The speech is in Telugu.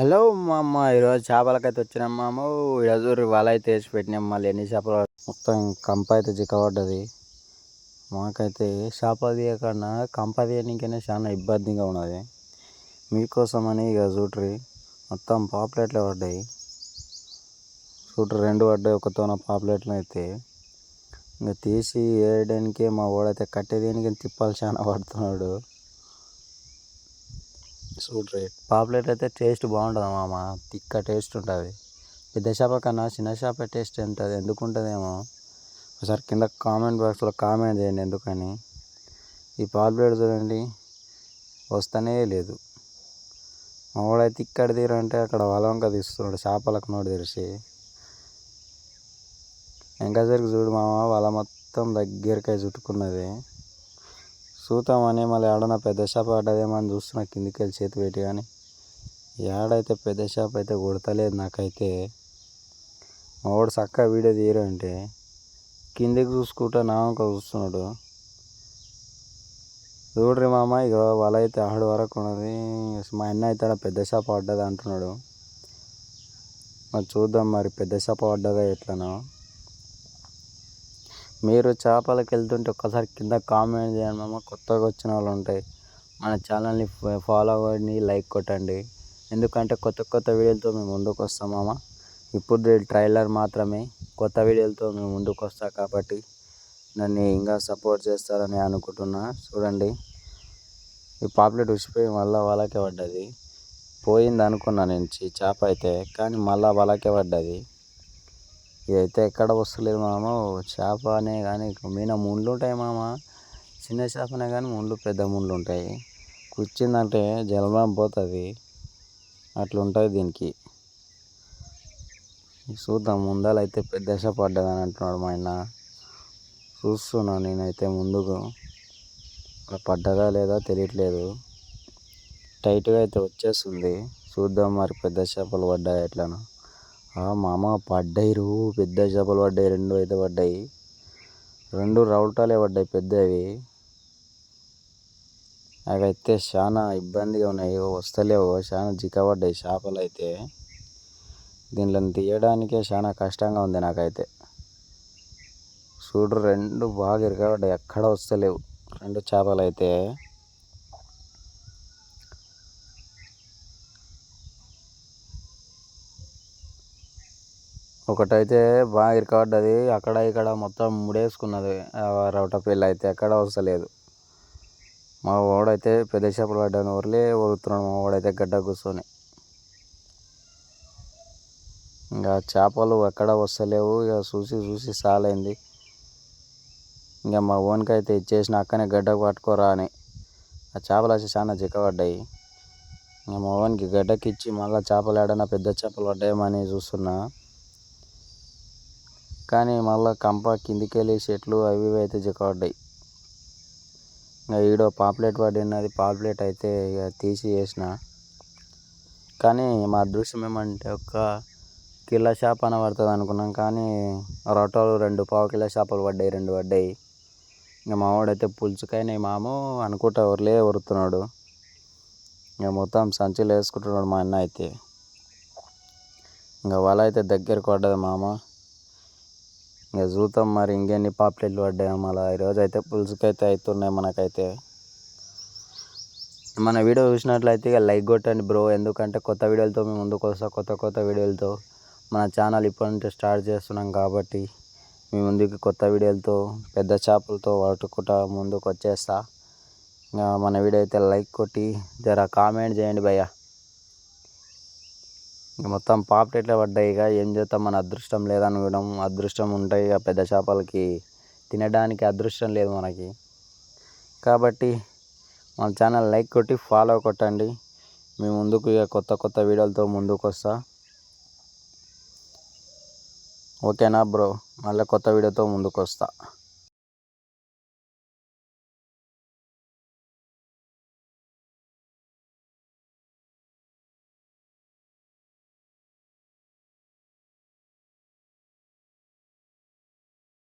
హలో మా అమ్మ ఈరోజు చేపలకైతే వచ్చినాం మామ. ఈరోజు వల అయితే వేసి పెట్టినాం. మళ్ళీ ఎన్ని చేపలు మొత్తం కంప అయితే చిక్కబడ్డది. మాకైతే చేపలు తీయకుండా కంప తీయడానికైనా చాలా ఇబ్బందిగా ఉన్నది. మీకోసమని ఇక చూడ్రి మొత్తం పాపులెట్లు పడ్డాయి. చూడ్రి రెండు పడ్డాయి ఒకతోన పాపులేట్లు అయితే. ఇంకా తీసి వేయడానికే మా వాడైతే కట్టేదానికి తిప్పాలి చాలా పడుతున్నాడు. చూడ్రి. పాపులేట్ అయితే టేస్ట్ బాగుంటుంది మామ. తిక్క టేస్ట్ ఉంటుంది. పెద్ద చేప కన్నా చిన్న చేప టేస్ట్ ఉంటుంది ఎందుకు ఉంటుందేమో ఒకసారి కింద కామెంట్ బాక్స్లో కామెంట్ చేయండి ఎందుకని. ఈ పాపులేట్ చూడండి. వస్తూనే లేదు. మా వాడైతే ఇక్కడ తీరంటే అక్కడ వలంక తీస్తున్నాడు. చేపలకు నోడు తెరిచి. ఇంకా సరికి చూడు మామ వల మొత్తం దగ్గరకాయ చుట్టుకున్నది. చూద్దామని మళ్ళీ ఏడన్నా పెద్ద షాప్ పడ్డదేమో అని చూస్తున్నా కిందికి వెళ్ళి చేతి పెట్టి కానీ ఏడైతే పెద్ద షాప్ అయితే కొడతలేదు నాకైతే. మా వాడు చక్కగా వీడియో తీయరంటే కిందికి చూసుకుంటా నామక చూస్తున్నాడు. చూడ్రి మామ ఇక వాళ్ళైతే అయితే ఆడు వరకు ఉన్నది మా అన్న అయితే పెద్ద షాప్ పడ్డది అంటున్నాడు. మరి చూద్దాం మరి పెద్ద షాప్ పడ్డదా ఎట్లనో. మీరు చేపలకు వెళ్తుంటే ఒక్కసారి కింద కామెంట్ చేయండి మామ. కొత్తగా వచ్చిన వాళ్ళు ఉంటాయి. మన ఛానల్ని ఫాలో అవ్వండి లైక్ కొట్టండి. ఎందుకంటే కొత్త కొత్త వీడియోలతో మేము ముందుకు వస్తాం మామ. ఇప్పుడు ట్రైలర్ మాత్రమే. కొత్త వీడియోలతో మేము ముందుకు వస్తా కాబట్టి నన్ను ఇంకా సపోర్ట్ చేస్తారని అనుకుంటున్నా. చూడండి. ఈ పాపులెట్ ఉసిపోయి మళ్ళీ వాళ్ళకే పడ్డది. పోయింది అనుకున్నా నేను చేప అయితే కానీ మళ్ళీ వాళ్ళకే పడ్డది. ఇదైతే ఎక్కడ వస్తలేదు మామ చేప అనే కానీ మీన ముళ్ళు ఉంటాయి మామ. చిన్న చేపనే కానీ ముళ్ళు పెద్ద ముళ్ళు ఉంటాయి. కూర్చిందంటే జలమం పోతుంది. అట్లుంటుంది దీనికి. చూద్దాం ముందలైతే పెద్ద దశ పడ్డదని అంటున్నాడు మా ఆయన. చూస్తున్నా నేనైతే ముందుకు. పడ్డదా లేదా తెలియట్లేదు. టైట్గా అయితే వచ్చేస్తుంది. చూద్దాం మరి పెద్ద చేపలు పడ్డాయి ఎట్లనో. మామ పడ్డాయి రూ పెద్ద చేపలు పడ్డాయి రెండు అయితే పడ్డాయి. రెండు రౌటాలే పడ్డాయి పెద్దవి. అవైతే చాలా ఇబ్బందిగా ఉన్నాయి వస్తలేవు చాలా జిక్కబడ్డాయి చేపలు అయితే. దీనిలో తీయడానికే చాలా కష్టంగా ఉంది నాకైతే. చూడు రెండు బాగా ఇరగబడ్డాయి ఎక్కడ వస్తలేవు రెండు చేపలు అయితే. ఒకటైతే బాగా ఇరకబడ్డది అక్కడ ఇక్కడ మొత్తం ముడేసుకున్నది. రౌట పిల్ల అయితే ఎక్కడ వస్తలేదు. మా వాడైతే పెద్ద చేపలు పడ్డాను. ఊర్లే ఊరుతున్నాడు మా వాడైతే గడ్డ కూర్చొని. ఇంకా చేపలు ఎక్కడ వస్తలేవు. ఇక చూసి చూసి సాలైంది. ఇంకా మా ఓన్కి అయితే ఇచ్చేసిన అక్కనే గడ్డకు పట్టుకోరా అని. ఆ చేపలు వచ్చి చాలా చిక్కబడ్డాయి. ఇంకా మా ఓన్కి గడ్డకి ఇచ్చి మళ్ళీ చేపలు ఏడన్నా పెద్ద చేపలు పడ్డాయేమని చూస్తున్నా. కానీ మళ్ళీ కంప కిందికి వెళ్ళి చెట్లు అవి ఇవి అయితే చిక్కబడ్డాయి ఇంకా ఈడో పాప్లెట్ పడినది పాప్లెట్ అయితే ఇక తీసి వేసిన. కానీ మా అదృశ్యం ఏమంటే ఒక కిలో చేప అని పడుతుంది అనుకున్నాం కానీ రొట్టలు రెండు పావు కిలో చేపలు పడ్డాయి రెండు పడ్డాయి. ఇంకా మా వాడైతే పులుచుకైనా మాము అనుకుంటా ఎవరులే వరుతున్నాడు ఇంకా మొత్తం సంచిలో వేసుకుంటున్నాడు మా అన్న అయితే. ఇంకా వల అయితే దగ్గరకు పడ్డది మామ. ఇంకా చూద్దాం మరి ఇంకెన్ని పాపులెట్లు పడ్డాయి మళ్ళీ. ఈరోజు అయితే పులుసుకైతే అవుతున్నాయి మనకైతే. మన వీడియో చూసినట్లయితే ఇక లైక్ కొట్టండి బ్రో. ఎందుకంటే కొత్త వీడియోలతో మేము ముందుకు వస్తాం కొత్త కొత్త వీడియోలతో. మన ఛానల్ ఇప్పటి నుంచి స్టార్ట్ చేస్తున్నాం కాబట్టి మీ ముందుకు కొత్త వీడియోలతో పెద్ద చేపలతో పట్టుకుంటా ముందుకు వచ్చేస్తా ఇంకా మన వీడియో అయితే లైక్ కొట్టి జర కామెంట్ చేయండి భయ్యా. మొత్తం పాపటెట్లా పడ్డాయి ఇక. ఏం చేస్తాం మన అదృష్టం లేదనుకోవడం అదృష్టం ఉంటాయి ఇక పెద్ద చేపలకి తినడానికి అదృష్టం లేదు మనకి. కాబట్టి మన ఛానల్ లైక్ కొట్టి ఫాలో కొట్టండి. మీ ముందుకు ఇక కొత్త కొత్త వీడియోలతో ముందుకు వస్తా. ఓకేనా బ్రో? మళ్ళీ కొత్త వీడియోతో ముందుకు వస్తా.